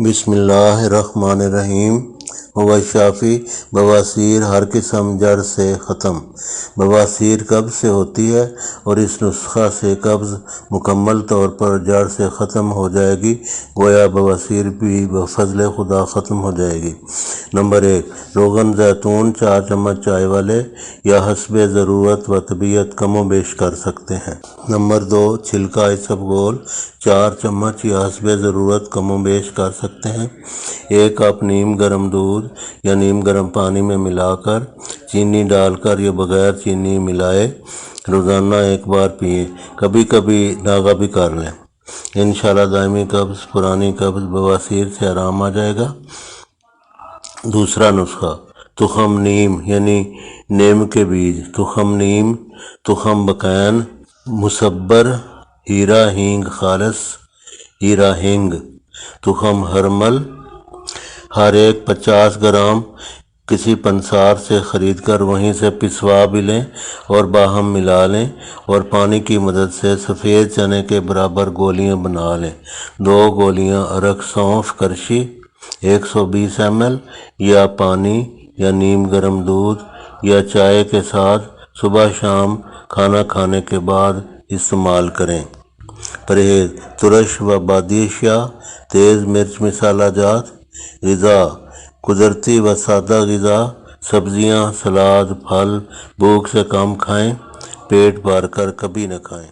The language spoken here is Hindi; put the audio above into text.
बिस्मिल्लाहिर्रहमानिर्रहीम। वह शाफ़ी, बवासीर हर किस्म जड़ से ख़त्म। बवासीर कब्ज़ से होती है और इस नुस्खा से कब्ज़ मुकम्मल तौर पर जड़ से ख़त्म हो जाएगी। गोया बवासीर भी बफजल खुदा ख़त्म हो जाएगी। नंबर एक, रोगन जैतून चार चम्मच चाय वाले या हसब ज़रूरत व तबीयत कमो बेश कर सकते हैं। नंबर दो, छिलका इसबगोल चार चम्मच या हसब ज़रूरत कमो बेश कर सकते हैं। एक कप नीम गर्म दूध या नीम गर्म पानी में मिलाकर चीनी डालकर या बगैर चीनी मिलाए रोज़ाना एक बार पिए। कभी कभी नागा भी कर लें। इन दायमी कब्ज़, पुरानी कब्ज़, बवासीर से आराम आ जाएगा। दूसरा नुस्खा, तुखम नीम, यानी नीम के बीज। तुखम नीम, तुखम बकैन, मुसब्बर, हीरा हींग, खालस, हीरा हिंग। तुखम हरमल हर एक पचास ग्राम किसी पंसार से ख़रीद कर वहीं से पिसवा भी लें और बाहम मिला लें और पानी की मदद से सफ़ेद चने के बराबर गोलियाँ बना लें। दो गोलियाँ अरक सौंफ करशी 120 ml या पानी या नीम गर्म दूध या चाय के साथ सुबह शाम खाना खाने के बाद इस्तेमाल करें। परहेज़ तुरश व बादिशिया तेज़ मिर्च मसाला जात गज़ा कुदरती व सादा गज़ा सब्ज़ियाँ, सलाद, फल, भूख से कम खाएँ, पेट भर कर कभी न खाएँ।